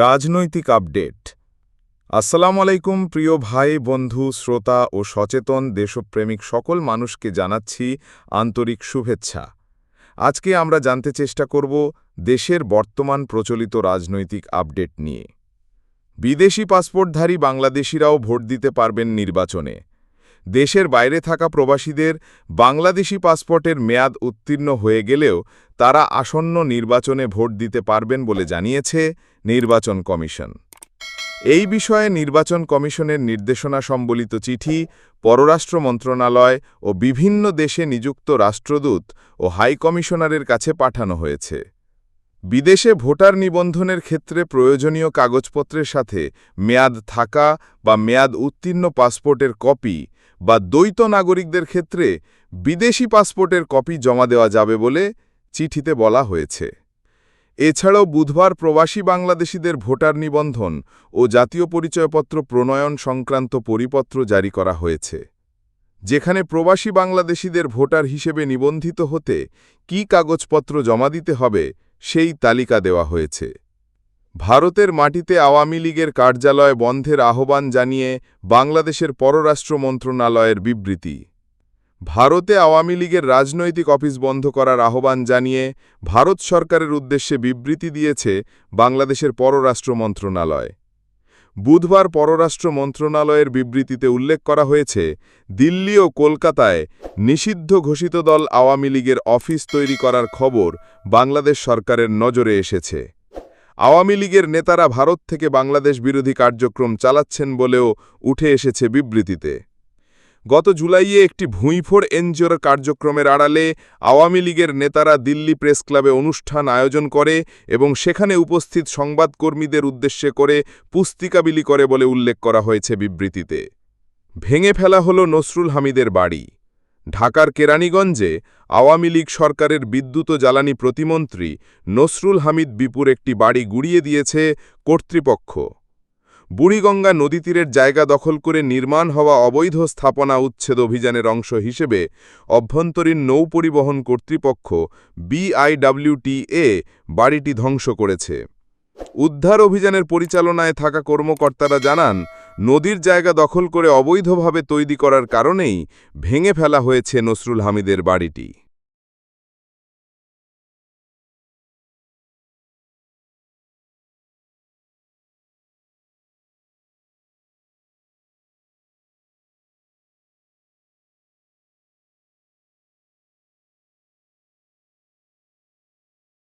রাজনৈতিক আপডেট। আসসালামু আলাইকুম, প্রিয় ভাই, বন্ধু, শ্রোতা ও সচেতন দেশপ্রেমিক সকল মানুষকে জানাচ্ছি আন্তরিক শুভেচ্ছা। আজকে আমরা জানতে চেষ্টা করব দেশের বর্তমান প্রচলিত রাজনৈতিক আপডেট নিয়ে। বিদেশি পাসপোর্টধারী বাংলাদেশিরাও ভোট দিতে পারবেন নির্বাচনে। দেশের বাইরে থাকা প্রবাসীদের বাংলাদেশি পাসপোর্টের মেয়াদ উত্তীর্ণ হয়ে গেলেও তারা আসন্ন নির্বাচনে ভোট দিতে পারবেন বলে জানিয়েছে নির্বাচন কমিশন। এই বিষয়ে নির্বাচন কমিশনের নির্দেশনা সম্বলিত চিঠি পররাষ্ট্র মন্ত্রণালয় ও বিভিন্ন দেশে নিযুক্ত রাষ্ট্রদূত ও হাইকমিশনারের কাছে পাঠানো হয়েছে। বিদেশে ভোটার নিবন্ধনের ক্ষেত্রে প্রয়োজনীয় কাগজপত্রের সাথে মেয়াদ থাকা বা মেয়াদ উত্তীর্ণ পাসপোর্টের কপি বা দ্বৈত নাগরিকদের ক্ষেত্রে বিদেশি পাসপোর্টের কপি জমা দেওয়া যাবে বলে চিঠিতে বলা হয়েছে। এছাড়াও বুধবার প্রবাসী বাংলাদেশিদের ভোটার নিবন্ধন ও জাতীয় পরিচয়পত্র প্রণয়ন সংক্রান্ত পরিপত্র জারি করা হয়েছে। যেখানে প্রবাসী বাংলাদেশিদের ভোটার হিসেবে নিবন্ধিত হতে কি কাগজপত্র জমা দিতে হবে সেই তালিকা দেওয়া হয়েছে। ভারতের মাটিতে আওয়ামী লীগের কার্যালয় বন্ধের আহ্বান জানিয়ে বাংলাদেশের পররাষ্ট্র মন্ত্রণালয়ের বিবৃতি। ভারতে আওয়ামী লীগের রাজনৈতিক অফিস বন্ধ করার আহ্বান জানিয়ে ভারত সরকারের উদ্দেশ্যে বিবৃতি দিয়েছে বাংলাদেশের পররাষ্ট্র মন্ত্রণালয়। বুধবার পররাষ্ট্র মন্ত্রণালয়ের বিবৃতিতে উল্লেখ করা হয়েছে, দিল্লি ও কলকাতায় নিষিদ্ধ ঘোষিত দল আওয়ামী লীগের অফিস তৈরি করার খবর বাংলাদেশ সরকারের নজরে এসেছে। আওয়ামী লীগের নেতারা ভারত থেকে বাংলাদেশ বিরোধী কার্যক্রম চালাচ্ছেন বলেও উঠে এসেছে বিবৃতিতে। গত জুলাইয়ে একটি ভুঁইফোড় এনজিওর কার্যক্রমের আড়ালে আওয়ামী লীগের নেতারা দিল্লি প্রেস ক্লাবে অনুষ্ঠান আয়োজন করে এবং সেখানে উপস্থিত সংবাদকর্মীদের উদ্দেশ্যে করে পুস্তিকা বিলি করে বলে উল্লেখ করা হয়েছে বিবৃতিতে। ভেঙে ফেলা হল নসরুল হামিদের বাড়ি। ঢাকার কেরানীগঞ্জে আওয়ামী লীগ সরকারের বিদ্যুৎ ও জ্বালানি প্রতিমন্ত্রী নসরুল হামিদ বিপুর একটি বাড়ি গুড়িয়ে দিয়েছে কর্তৃপক্ষ। বুড়িগঙ্গা নদীতীরের জায়গা দখল করে নির্মাণ হওয়া অবৈধ স্থাপনা উচ্ছেদ অভিযানের অংশ হিসেবে অভ্যন্তরীণ নৌ পরিবহন কর্তৃপক্ষ বিআইডব্লিউটিএ বাড়িটি ধ্বংস করেছে। উদ্ধার অভিযানের পরিচালনায় থাকা কর্মকর্তারা জানান, নদীর জায়গা দখল করে অবৈধভাবে তৈরি করার কারণেই ভেঙে ফেলা হয়েছে নসরুল হামিদের বাড়িটি।